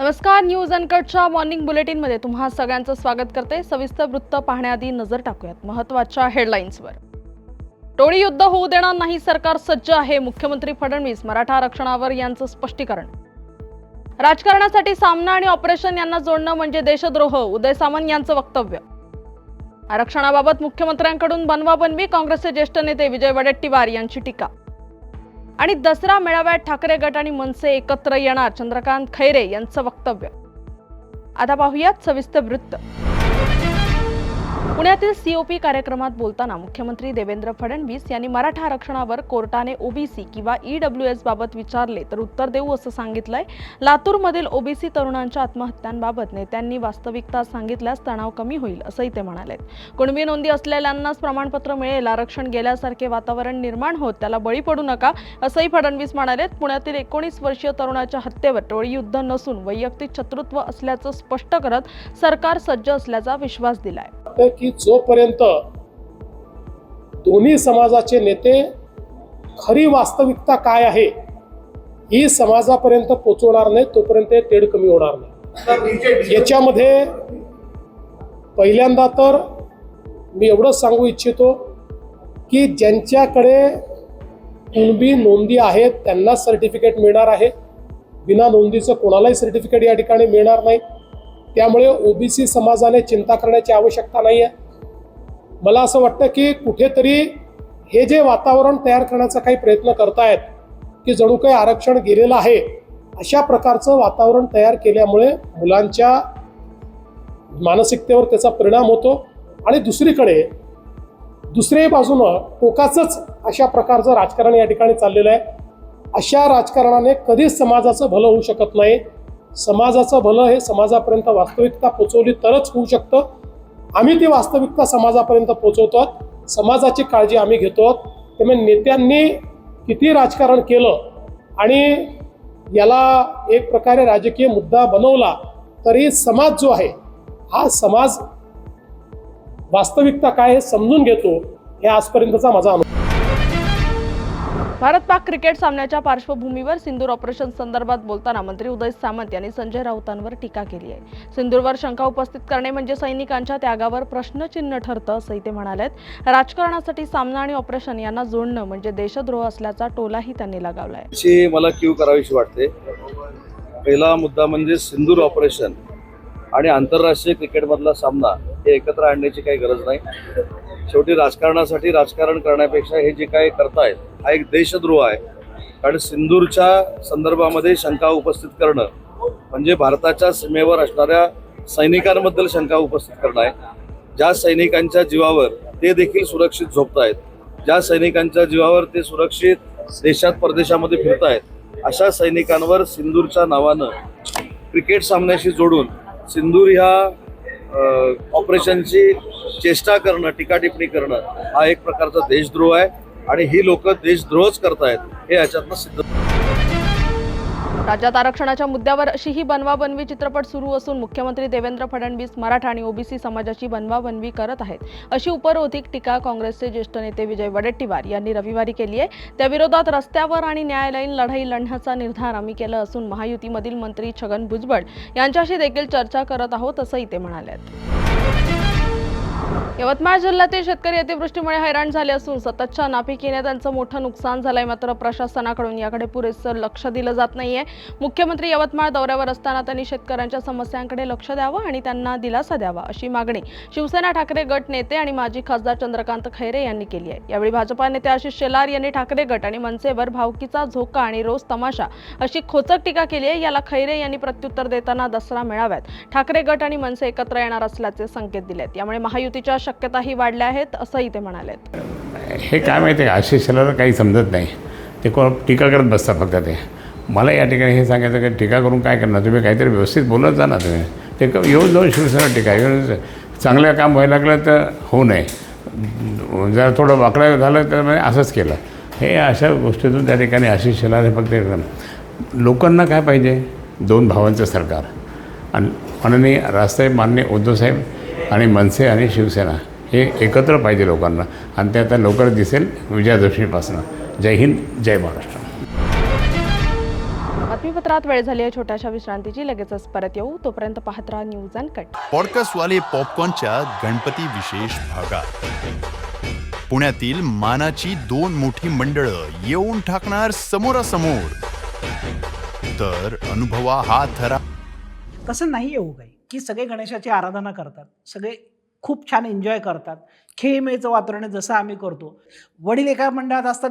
नमस्कार news अनकटच्या morning बुलेटिनमध्ये तुम्हा सगळ्यांचं स्वागत करते. सविस्तर वृत्त पाहण्याआधी नजर टाकूयात महत्त्वाच्या हेडलाईन्सवर. टोळी युद्ध होऊ देणार नाही सरकार सज्ज आहे मुख्यमंत्री फडणवीस मराठा आरक्षणावर यांचं स्पष्टीकरण. राजकारणासाठी सामना आणि ऑपरेशन यांना जोडणं म्हणजे देशद्रोह उदय सामंत यांचं वक्तव्य. आरक्षणाबाबत मुख्यमंत्र्यांकडून बनवाबनवी काँग्रेसचे ज्येष्ठ नेते विजय वडेट्टीवार यांची टीका. आणि दसरा मेळाव्यात ठाकरे गट आणि मनसे एकत्र येणार. चंद्रकांत खैरे यांचं वक्तव्य. आता पाहूयात सविस्तर वृत्त. पुण्यातील सीओपी कार्यक्रमात बोलताना मुख्यमंत्री देवेंद्र फडणवीस यांनी मराठा आरक्षणावर कोर्टाने ओबीसी किंवा ईडब्ल्यू एस बाबत विचारले तर उत्तर देऊ असं सांगितलंय. लातूरमधील ओबीसी तरुणांच्या आत्महत्यांबाबत नेत्यांनी वास्तविकता सांगितल्यास तणाव कमी होईल असंही ते म्हणाले कुणबी नोंदी असलेल्यांनाच प्रमाणपत्र मिळेल आरक्षण गेल्यासारखे वातावरण निर्माण होत त्याला बळी पडू नका असंही फडणवीस म्हणाले पुण्यातील एकोणीस वर्षीय तरुणाच्या हत्येवर टोळी युद्ध नसून वैयक्तिक शत्रुत्व असल्याचं स्पष्ट करत सरकार सज्ज असल्याचा विश्वास दिलाय. वाटतं की जोपर्यंत दोन्ही समाजाचे नेते खरी वास्तविकता काय आहे ही समाजापर्यंत पोचवणार नाही तोपर्यंत तेढ कमी होणार नाही. याच्यामध्ये पहिल्यांदा तर मी एवढंच सांगू इच्छितो की ज्यांच्याकडे कुणबी नोंदी आहेत त्यांना सर्टिफिकेट मिळणार आहे. बिना नोंदीचं कोणालाही सर्टिफिकेट या ठिकाणी मिळणार नाही. त्यामुळे ओबीसी समाजाने चिंता करण्याची आवश्यकता नाही आहे मला असं वाटतं की कुठेतरी हे जे वातावरण तयार करण्याचा काही प्रयत्न करतायत की जणू काही आरक्षण गेलेलं आहे अशा प्रकारचं वातावरण तयार केल्यामुळे मुलांच्या मानसिकतेवर त्याचा परिणाम होतो. आणि दुसरीकडे दुसऱ्याही बाजूनं टोकाचंच अशा प्रकारचं राजकारण या ठिकाणी चाललेलं आहे. अशा राजकारणाने कधीच समाजाचं भलं होऊ शकत नाही. समाजाचं भलं हे समाजापर्यंत वास्तविकता पोचवली तरच होऊ शकतं. आम्ही ती वास्तविकता समाजापर्यंत पोचवतो समाजाची काळजी आम्ही घेतो त्यामुळे नेत्यांनी किती राजकारण केलं आणि याला एक प्रकारे राजकीय मुद्दा बनवला तरी समाज जो आहे हा समाज वास्तविकता काय हे समजून घेतो हे आजपर्यंतचा माझा अनुभव. भारत पाक क्रिकेट सामन्याच्या पार्श्वभूमीवर सिंदूर ऑपरेशन संदर्भात बोलताना मंत्री उदय सामंत यांनी संजय राऊतांवर टीका केली आहे. सिंदूरवर शंका उपस्थित करणे म्हणजे सैनिकांच्या त्यागावर प्रश्नचिन्ह ठरतं असंही ते म्हणाले राजकारणासाठी सामना आणि ऑपरेशन यांना जोडणं म्हणजे देशद्रोह असल्याचा टोलाही त्यांनी लगावलाय. ची मला क्यू करावीशी वाटते. पहिला मुद्दा म्हणजे सिंदूर ऑपरेशन आणि आंतरराष्ट्रीय क्रिकेटमधला सामना हे एकत्र आणण्याची काही गरज नाही. शेवटी राजकारणासाठी राजकारण करण्यापेक्षा हे जे काही करतायत हा एक देशद्रोह आहे. कारण सिंदूरच्या संदर्भामध्ये शंका उपस्थित करणं म्हणजे भारताच्या सीमेवर असणाऱ्या सैनिकांबद्दल शंका उपस्थित करणं आहे. ज्या सैनिकांच्या जीवावर ते देखील सुरक्षित झोपतायत ज्या सैनिकांच्या जीवावर ते सुरक्षित देशात परदेशामध्ये फिरतायत अशा सैनिकांवर सिंदूरच्या नावानं क्रिकेट सामन्याशी जोडून सिंदूर ह्या ऑपरेशनची चेष्टा करणं टीकाटिपणी करणं हा एक प्रकारचा देशद्रोह आहे आणि ही लोक देशद्रोहच करतायत हे याच्यातनं सिद्ध राज्यात आरक्षणाच्या मुद्द्यावर अशीही बनवाबनवी चित्रपट सुरू असून मुख्यमंत्री देवेंद्र फडणवीस मराठा आणि ओबीसी समाजाची बनवाबनवी करत आहेत. अशी उपरोधिक टीका काँग्रेसचे ज्येष्ठ नेते विजय वडेट्टीवार यांनी रविवारी केली आहे. त्याविरोधात रस्त्यावर आणि न्यायालयीन लढाई लढण्याचा निर्धार आम्ही केला असून महायुतीमधील मंत्री छगन भुजबळ यांच्याशी देखील चर्चा करत आहोत असंही ते म्हणाले यवतमाळ जिल्ह्यातील शेतकरी अतिवृष्टीमुळे हैराण झाले असून सततच्या नापिकीने त्यांचं मोठं नुकसान झालंय. मात्र प्रशासनाकडून याकडे पुरेसं लक्ष दिलं जात नाहीये. मुख्यमंत्री यवतमाळ दौऱ्यावर असताना त्यांनी शेतकऱ्यांच्या समस्यांकडे लक्ष द्यावं आणि त्यांना दिलासा द्यावा अशी मागणी शिवसेना ठाकरे गट नेते आणि माजी खासदार चंद्रकांत खैरे यांनी केली आहे. यावेळी भाजपा नेते आशिष शेलार यांनी ठाकरे गट आणि मनसेवर भावकीचा झोका आणि रोज तमाशा अशी खोचक टीका केली आहे. याला खैरे यांनी प्रत्युत्तर देताना दसरा मेळाव्यात ठाकरे गट आणि मनसे एकत्र येणार असल्याचे संकेत दिलेत. यामुळे महायुतीच्या शक्यताही वाढल्या आहेत असंही ते म्हणालेत. हे काय माहिती आहे आशिषला काही समजत नाही. ते कोण टीका करत बसतात फक्त ते. मला या ठिकाणी हे सांगायचं की टीका करून काय करणार? तुम्ही काहीतरी व्यवस्थित बोलत जा ना तुम्ही. ते येऊन जाऊन शिवसेना टीका येऊन चांगलं काम व्हायला लागलं तर होऊ नये. जर थोडं वाकडं झालं तर म्हणजे असंच केलं. हे अशा गोष्टीतून त्या ठिकाणी आशिष शेलार हे फक्त लोकांना काय पाहिजे? दोन भावांचं सरकार. आणि माननीय राजसाहेब माननीय उद्धवसाहेब आणि मनसे आणि शिवसेना हे एकत्र पाहिजे लोकांना. आणि ते आता लवकर दिसेल विजयादशमीपासून. जय हिंद जय महाराष्ट्र. बातमीपत्रात वेळ झाली आहे छोट्याशा विश्रांतीची. लगेचच परत येऊ. तोपर्यंत पाहत राहा न्यूज अँड कट. पॉडकास्टवाले पॉपकॉर्नच्या गणपती विशेष भागात. पुण्यातील मानाची दोन मोठी मंडळं येऊन टाकणार समोरासमोर. तर अनुभवा हा थरा. तसं नाही येऊ काही की सगळे गणेशाची आराधना करतात सगळे खूप छान एन्जॉय करतात. खेळमेचं वातावरण जसं आम्ही करतो. वडील एका मंडळात असतात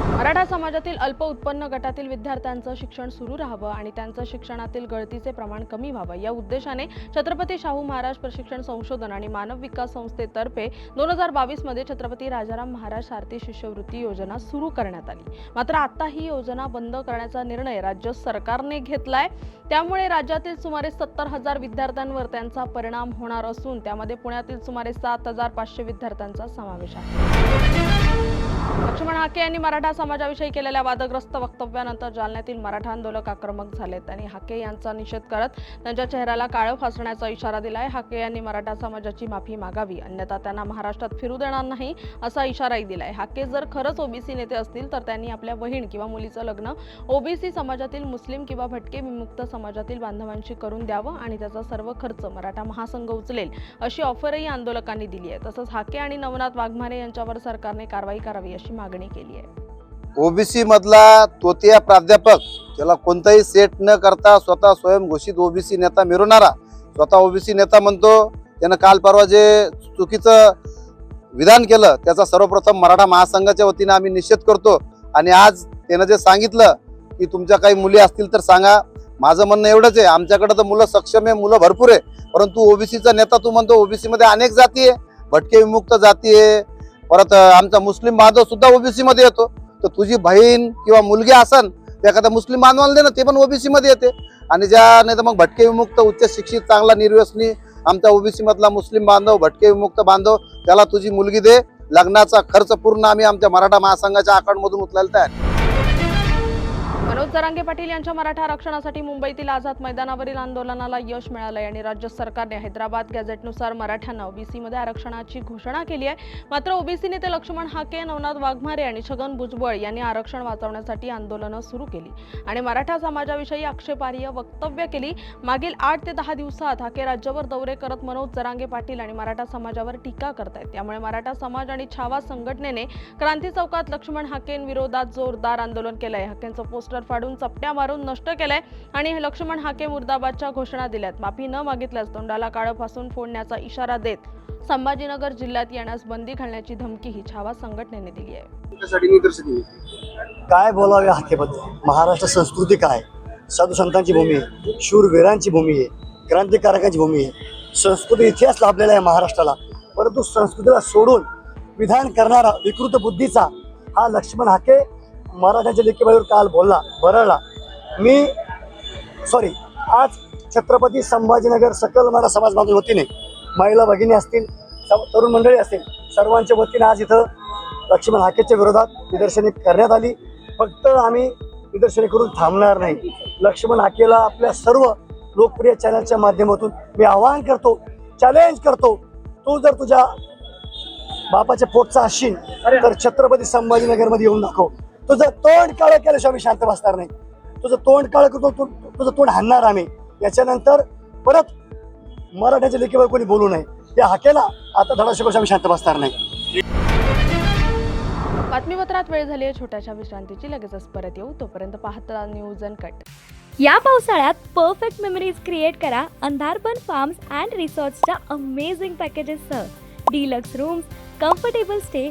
मराठा समाजातील अल्प उत्पन्न गटातील विद्यार्थ्यांचं शिक्षण सुरू राहावं आणि त्यांचं शिक्षणातील गळतीचे प्रमाण कमी व्हावं. या उद्देशाने छत्रपती शाहू महाराज प्रशिक्षण संशोधन आणि मानव विकास संस्थेतर्फे दोन हजार बावीसमध्ये छत्रपती राजाराम महाराज सारथी शिष्यवृत्ती योजना सुरू करण्यात आली. मात्र आता ही योजना बंद करण्याचा निर्णय राज्य सरकारने घेतलाय. त्यामुळे राज्यातील सुमारे सत्तर हजार विद्यार्थ्यांवर त्यांचा परिणाम होणार असून त्यामध्ये पुण्यातील सुमारे सात हजार पाचशे विद्यार्थ्यांचा समावेश आहे. हाके यांनी मराठा समाजाविषयी केलेल्या वादग्रस्त वक्तव्यानंतर जालन्यातील मराठा आंदोलक आक्रमक झालेत आणि हाके यांचा निषेध करत त्यांच्या चेहऱ्याला काळं फासण्याचा इशारा दिलाय. हाके यांनी मराठा समाजाची माफी मागावी अन्यथा त्यांना महाराष्ट्रात फिरू देणार नाही असा इशाराही दिलाय. हाके जर खरंच ओबीसी नेते असतील तर त्यांनी आपल्या बहीण किंवा मुलीचं लग्न ओबीसी समाजातील मुस्लिम किंवा भटके विमुक्त समाजातील बांधवांशी करून द्यावं आणि त्याचा सर्व खर्च मराठा महासंघ उचलेल अशी ऑफरही आंदोलकांनी दिली आहे. तसंच हाके आणि नवनाथ वाघमारे यांच्यावर सरकारने कारवाई करावी अशी मागणी केली आहे. ओबीसी मधला तोतिया प्राध्यापक त्याला कोणताही सेट न करता स्वतः स्वयंघोषित ओबीसी नेता मिरवणारा स्वतः ओबीसी नेता म्हणतो त्यानं काल परवा जे चुकीचं विधान केलं त्याचा सर्वप्रथम मराठा महासंघाच्या वतीनं आम्ही निषेध करतो. आणि आज त्यानं जे सांगितलं की तुमच्या काही मुली असतील तर सांगा. माझं म्हणणं एवढंच आहे आमच्याकडे तर मुलं सक्षम आहे मुलं भरपूर आहे. परंतु ओबीसीचा नेता तू म्हणतो ओबीसीमध्ये अनेक जाती आहे. भटके विमुक्त जाती आहे परत आमचा मुस्लिम बांधव सुद्धा ओबीसी मध्ये येतो. तर तुझी बहीण किंवा मुलगी असन ते एखाद्या मुस्लिम बांधवाला दे ना ते पण ओबीसी मध्ये येते. आणि ज्या नाही तर मग भटके विमुक्त उच्च शिक्षित चांगला निर्व्यसनी आमचा ओबीसी मधला मुस्लिम बांधव भटके विमुक्त बांधव त्याला तुझी मुलगी दे. लग्नाचा खर्च पूर्ण आम्ही आमच्या मराठा महासंघाच्या अकाउंट मधून उचलायला तयार आहे. मनोज जरांगे पाटील यांच्या मराठा आरक्षणासाठी मुंबईतील आझाद मैदानावरील आंदोलनाला यश मिळालंय आणि राज्य सरकारने हैदराबाद गॅझेटनुसार मराठ्यांना ओबीसीमध्ये आरक्षणाची घोषणा केली आहे. मात्र ओबीसी नेते लक्ष्मण हाके नवनाथ वाघमारे आणि छगन भुजबळ यांनी आरक्षण वाचवण्यासाठी आंदोलनं सुरू केली आणि मराठा समाजाविषयी आक्षेपार्ह वक्तव्य केली. मागील आठ ते दहा दिवसात हाके राज्यभर दौरे करत मनोज जरांगे पाटील आणि मराठा समाजावर टीका करतायत. त्यामुळे मराठा समाज आणि छावा संघटनेने क्रांती चौकात लक्ष्मण हाकेंविरोधात जोरदार आंदोलन केलंय. हाकेंचं पोस्टर फाडून चपट्या मारून नष्ट केलंय आणि हे लक्ष्मण हाके मुर्दाबादच्या घोषणा दिल्यात. माफी न मागितल्यास तोंडाला काळं फासून फोडण्याचा इशारा देत संभाजीनगर जिल्ह्यात येण्यास बंदी घालण्याची धमकीही छावा संघटनेने दिली आहे. काय बोलावे हाकेबद्दल? महाराष्ट्र संस्कृती काय? साधू संतांची भूमी आहे शूरवीरांची भूमी आहे क्रांतिकारकांची भूमी आहे. संस्कृती इतिहास लाभलेला आहे महाराष्ट्राला. परंतु संस्कृतीला सोडून विधान करणारा विकृत बुद्धीचा हा लक्ष्मण हाके मराठ्याच्या लेखीबाईवर काल बोलला बरळला. मी सॉरी आज छत्रपती संभाजीनगर सकल मराठा समाज बांधव वतीने महिला भगिनी असतील तरुण मंडळी असतील सर्वांच्या वतीने आज इथं लक्ष्मण हाकेच्या विरोधात निदर्शने करण्यात आली. फक्त आम्ही निदर्शने करून थांबणार नाही. लक्ष्मण हाकेला आपल्या सर्व लोकप्रिय चॅनलच्या माध्यमातून मी आवाहन करतो चॅलेंज करतो तू जर तुझ्या बापाच्या पोटचा असशील तर छत्रपती संभाजीनगरमध्ये येऊन दाखव. तुझं तोंड काळं केल्याशिवाय आम्ही शांत बसणार नाही तुझं तोंड काळं करतो तुझं तोंड हाणणार आम्ही. याच्यानंतर परत मराठ्याच्या लेखीवर कोणी बोलू नये. त्या हाकेला आता धडाशिवाय आम्ही शांत बसणार नाही बातमीपत्रात वेळ झाली आहे छोट्याशा विश्रांतीची. लगेचच परत येऊ. तोपर्यंत पाहता न्यूज अँड कट या पावसाळ्यात परफेक्ट मेमरीज क्रिएट करा. अंधारपण फार्म्स अँड रिसॉर्ट्सच्या amazing पॅकेजेससह deluxe rooms comfortable stay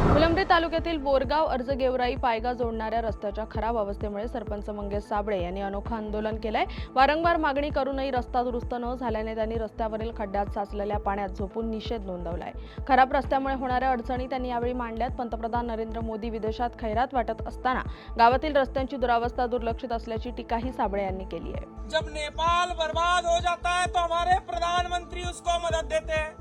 Phulambri तालुक्यातील बोरगाव अर्ज गेवराई पायगा जोडणाऱ्या रस्त्याच्या खराब अवस्थेमुळे सरपंच मंगेश साबळे यांनी अनोखं आंदोलन केलंय. वारंवार मागणी करूनही रस्ता दुरुस्त न झाल्याने त्यांनी रस्त्यावरील खड्ड्यात साचलेल्या पाण्यात झोपून निषेध नोंदवलाय. खराब रस्त्यामुळे होणाऱ्या अडचणी त्यांनी यावेळी मांडल्यात. पंतप्रधान नरेंद्र मोदी विदेशात खैरात वाटत असताना गावातील रस्त्यांची दुरावस्था दुर्लक्षित असल्याची टीकाही साबळे यांनी केली आहे. जब नेपाल बर्बाद हो जाता है तो हमारे प्रधानमंत्री उसको मदद देते हैं।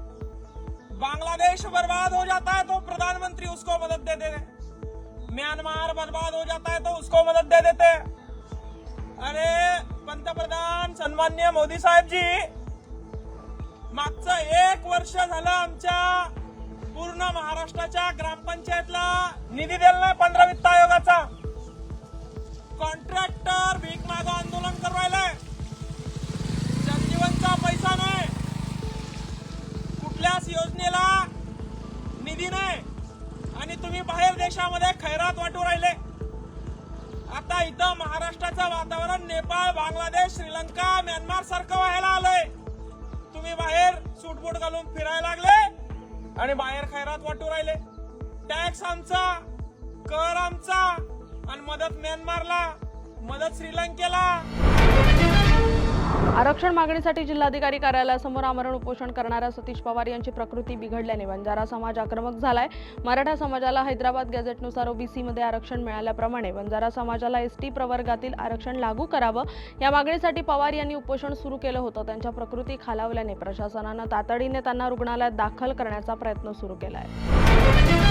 बांग्लादेश बर्बाद हो जाता है तो प्रधानमंत्री उसको मदद दे देते हैं म्यांमार बर्बाद हो जाता है तो उसको मदद दे देते हैं। अरे पंतप्रधान सन्मान्य मोदी साहेब जी मागचं एक वर्ष झालं आमच्या पूर्ण महाराष्ट्राच्या ग्रामपंचायतला निधी दिला नाही पंधरा वित्त आयोगाचा. कॉन्ट्रॅक्टर भीक मागं आंदोलन करवायला कुठल्याच योजनेला निधी नाही आणि तुम्ही बाहेर देशामध्ये खैरात वाटू राहिले. आता इथं महाराष्ट्राचं वातावरण नेपाळ बांगलादेश श्रीलंका म्यानमार सारखं व्हायला आलंय. तुम्ही बाहेर सूटबूट घालून फिरायला लागले आणि बाहेर खैरात वाटू राहिले. टॅक्स आमचा कर आमचा आणि मदत म्यानमारला मदत श्रीलंकेला. आरक्षण मागणीसाठी जिल्हाधिकारी कार्यालयासमोर आमरण उपोषण करणाऱ्या सतीश पवार यांची प्रकृती बिघडल्याने बंजारा समाज आक्रमक झालाय. मराठा समाजाला हैदराबाद गॅझेटनुसार ओबीसीमध्ये आरक्षण मिळाल्याप्रमाणे बंजारा समाजाला एस टी प्रवर्गातील आरक्षण लागू करावं या मागणीसाठी पवार यांनी उपोषण सुरू केलं होतं. त्यांच्या प्रकृती खालावल्याने प्रशासनानं तातडीने त्यांना रुग्णालयात दाखल करण्याचा प्रयत्न सुरू केला आहे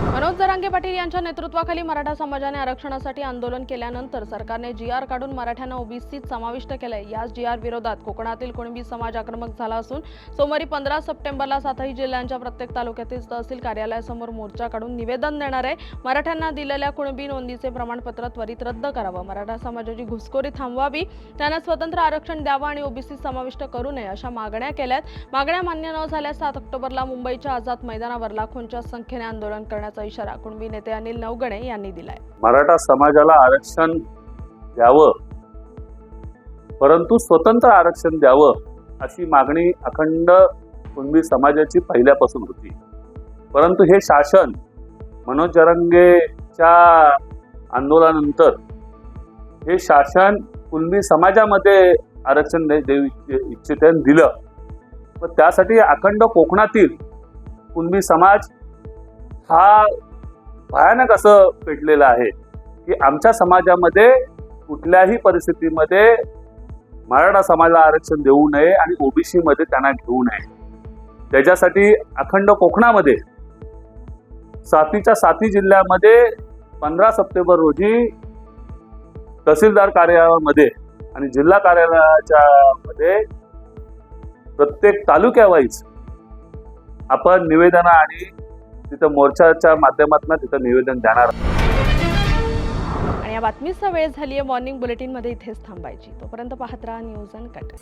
मनोज जरांगे पाटील यांच्या नेतृत्वाखाली मराठा समाजाने आरक्षणासाठी आंदोलन केल्यानंतर सरकारने जी आर काढून मराठ्यांना ओबीसीत समाविष्ट केलंय. याच जी आर विरोधात कोकणातील कुणबी समाज आक्रमक झाला असून सोमवारी पंधरा सप्टेंबरला सातही जिल्ह्यांच्या प्रत्येक तालुक्यातील तहसील कार्यालयासमोर मोर्चा काढून निवेदन देणार आहे. मराठ्यांना दिलेल्या कुणबी नोंदीचे प्रमाणपत्र त्वरित रद्द करावं. मराठा समाजाची घुसखोरी थांबवावी त्यांना स्वतंत्र आरक्षण द्यावं आणि ओबीसी समाविष्ट करू नये अशा मागण्या केल्यात. मागण्या मान्य न झाल्यास सात ऑक्टोबरला मुंबईच्या आझाद मैदानावर लाखोंच्या संख्येने आंदोलन करण्यात करण्याचा इशारा कुणबी नेते अनिल नवगणे यांनी दिलाय. मराठा समाजाला आरक्षण द्यावं परंतु स्वतंत्र आरक्षण द्यावं अशी मागणी अखंड कुणबी समाजाची पहिल्यापासून होती. परंतु हे शासन मनोज जरंगेच्या आंदोलनानंतर हे शासन कुणबी समाजामध्ये आरक्षण देऊ इच्छित दिलं. व त्यासाठी अखंड कोकणातील कुणबी समाज हा भयानक असं पेटलेलं आहे की आमच्या समाजामध्ये कुठल्याही परिस्थितीमध्ये मराठा समाजाला आरक्षण देऊ नये आणि ओबीसी मध्ये त्यांना घेऊ नये. त्याच्यासाठी अखंड कोकणामध्ये सातीच्या साती जिल्ह्यामध्ये पंधरा सप्टेंबर रोजी तहसीलदार कार्यालयामध्ये आणि जिल्हा कार्यालयाच्या मध्ये प्रत्येक तालुक्यावाईज आपण निवेदन आणि तिथं मोर्चाच्या माध्यमातून तिथं निवेदन देणार आणि या बातमीचा वेळ झाली आहे मॉर्निंग बुलेटिनमध्ये इथेच थांबायची. तोपर्यंत पाहत राहा न्यूज अँड कट